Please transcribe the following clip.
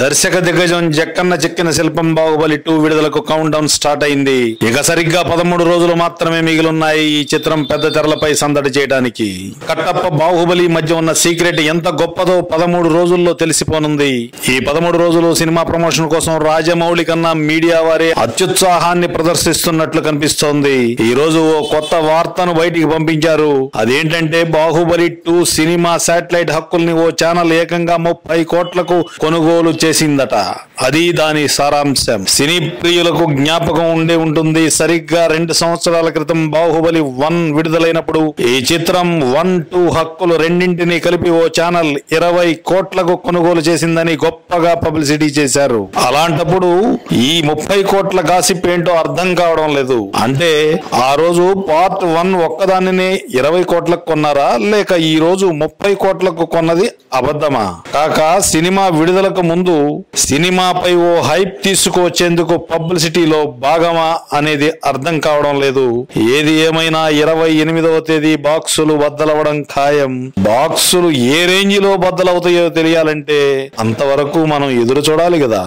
దర్శక దిగ్గజం జక్కన్న చెక్కిన శిల్పం బాహుబలి టూ విడుదలకు కౌంట్ డౌన్ స్టార్ట్ అయింది. ఇక సరిగ్గా పదమూడు రోజులు మాత్రమే మిగిలిన్నాయి ఈ చిత్రం పెద్ద తెరలపై సందడి చేయడానికి. కట్టప్ప బాహుబలి మధ్య ఉన్న సీక్రెట్ ఎంత గొప్పదో పదమూడు రోజుల్లో తెలిసిపోనుంది. ఈ పదమూడు రోజులు సినిమా ప్రమోషన్ కోసం రాజమౌళి కన్నా మీడియా వారే అత్యుత్సాహాన్ని ప్రదర్శిస్తున్నట్లు కనిపిస్తోంది. ఈ రోజు ఓ కొత్త వార్తను బయటికి పంపించారు. అదేంటంటే బాహుబలి టూ సినిమా శాటిలైట్ హక్కుల్ని ఓ ఛానల్ ఏకంగా ముప్పై కోట్లకు కొనుగోలు చేసిందట అది దాని సారాంశం. సినీ ప్రియులకు జ్ఞాపకం ఉండే ఉంటుంది. సరిగ్గా రెండు సంవత్సరాల క్రితం బాహుబలి వన్ విడుదలైనప్పుడు ఈ చిత్రం వన్ టూ హక్కులు రెండింటిని కలిపి ఓ ఛానల్ ఇరవై కోట్లకు కొనుగోలు చేసిందని గొప్పగా పబ్లిసిటీ చేశారు. అలాంటప్పుడు ఈ ముప్పై కోట్ల గాసిప్ ఏంటో అర్థం కావడం లేదు. అంటే ఆ రోజు పార్ట్ వన్ ఒక్కదానినే ఇరవై కోట్లకు కొన్నారా? లేక ఈ రోజు ముప్పై కోట్లకు కొన్నది అబద్ధమా? కాక సినిమా విడుదలకు ముందు సినిమా సినిమాపై ఓ హైప్ తీసుకువచ్చేందుకు పబ్లిసిటీలో భాగమా అనేది అర్థం కావడం లేదు. ఏది ఏమైనా ఇరవై ఎనిమిదవ తేదీ బాక్సులు బద్దలవడం ఖాయం. బాక్సులు ఏ రేంజ్లో బద్దలవుతాయో తెలియాలంటే అంతవరకు మనం ఎదురు చూడాలి కదా.